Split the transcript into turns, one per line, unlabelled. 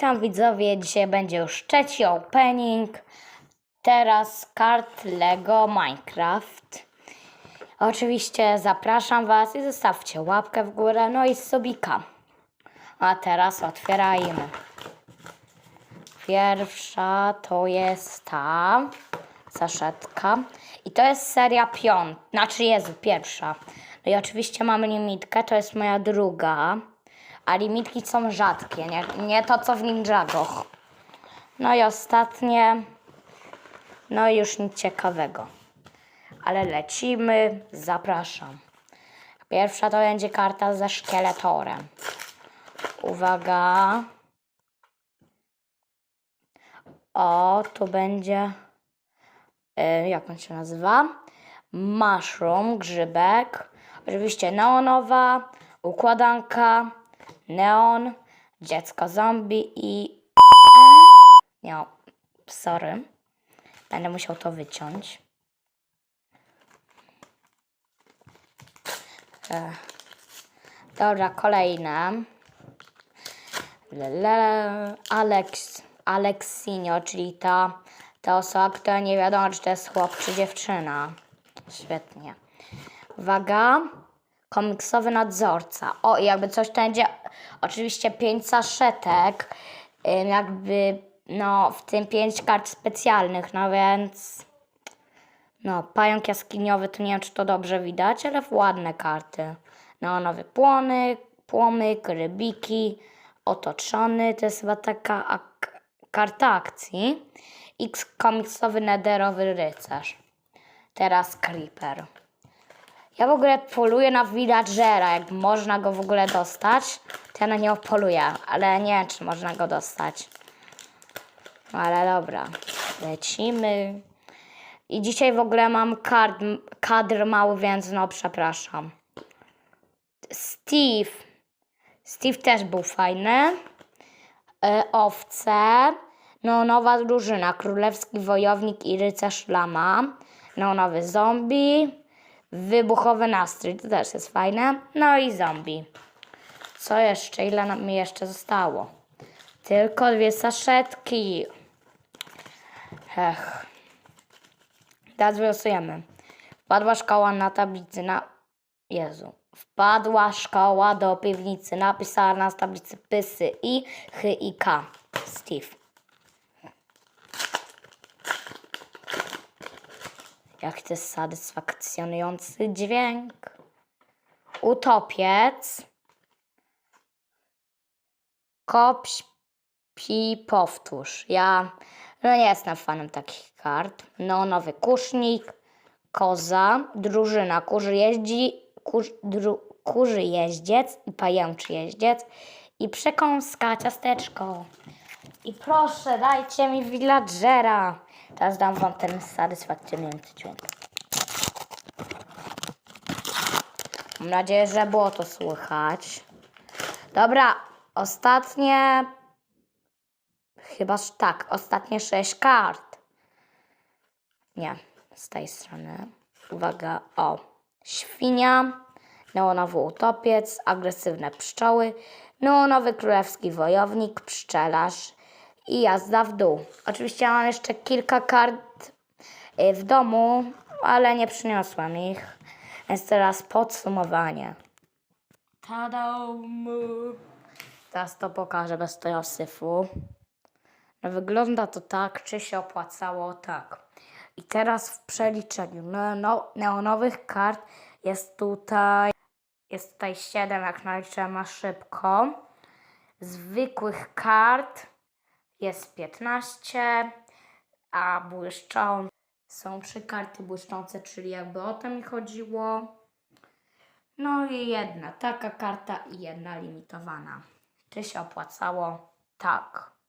Witam widzowie, dzisiaj będzie już trzeci opening. Teraz kart Lego Minecraft. Oczywiście zapraszam Was i zostawcie łapkę w górę, no i subika. A teraz otwierajmy. Pierwsza to jest ta zaszetka. I to jest seria piąta, znaczy Jezu, pierwsza. No i oczywiście mamy limitkę, to jest moja druga. A limitki są rzadkie, nie, nie to co w Ninjagoch. No i ostatnie. No i już nic ciekawego. Ale lecimy, zapraszam. Pierwsza to będzie karta ze szkieletorem. Uwaga. O, tu będzie. e, Jak on się nazywa? Mushroom, grzybek. Oczywiście neonowa, układanka, neon, dziecko zombie i. Nie, sorry. Będę musiał to wyciąć. E, Dobra, kolejne. Lele, Alex, Alexinio, czyli ta, ta osoba, która nie wiadomo, czy to jest chłop, czy dziewczyna. Świetnie. Uwaga. Komiksowy nadzorca. O, i jakby coś to będzie, oczywiście pięć saszetek, jakby, no, w tym pięć kart specjalnych, no więc, no, pająk jaskiniowy, to nie wiem, czy to dobrze widać, ale ładne karty. Neonowy płonek, płomyk, rybiki, otoczony, to jest chyba taka ak- karta akcji. X komiksowy nederowy rycerz. Teraz Creeper. Ja w ogóle poluję na villagera, jak można go w ogóle dostać, to ja na niego poluję, ale nie wiem, czy można go dostać. No ale dobra, lecimy. I dzisiaj w ogóle mam kadr, kadr mały, więc no przepraszam. Steve. Steve też był fajny. E, owce. No, nowa drużyna. Królewski wojownik i rycerz lama. No, nowy zombie. Wybuchowy nastrój. To też jest fajne. No i zombie. Co jeszcze? Ile nam mi jeszcze zostało? Tylko dwie saszetki. Ech. Teraz wylosujemy. Wpadła szkoła na tablicy na... Jezu. Wpadła szkoła do piwnicy. Napisała na tablicy pysy i, chy i k. Steve. To jest satysfakcjonujący dźwięk. Utopiec. Kop, śpi, powtórz. Ja no nie jestem fanem takich kart. No, nowy kusznik, koza, drużyna, kurzy jeździ, kurz, dru, kurzy jeździec i pajęczy jeździec i przekąska, ciasteczko. I proszę, dajcie mi villagera. Teraz dam wam ten satysfakcjonujący dźwięk. Mam nadzieję, że było to słychać. Dobra, ostatnie. Chyba tak, ostatnie sześć kart. Nie, z tej strony. Uwaga, o. Świnia, neonowy utopiec, agresywne pszczoły, neonowy królewski wojownik, pszczelarz i jazda w dół. Oczywiście mam jeszcze kilka kart y, w domu, ale nie przyniosłam ich. Więc teraz podsumowanie. Tadam! Teraz to pokażę bez tego syfu. No wygląda to tak, czy się opłacało tak. I teraz w przeliczeniu neono, neonowych kart jest tutaj jest tutaj 7, jak naliczyłem na szybko. Zwykłych kart jest 15, a błyszczą są trzy karty błyszczące, czyli jakby o to mi chodziło. No i jedna taka karta i jedna limitowana. Czy się opłacało? Tak.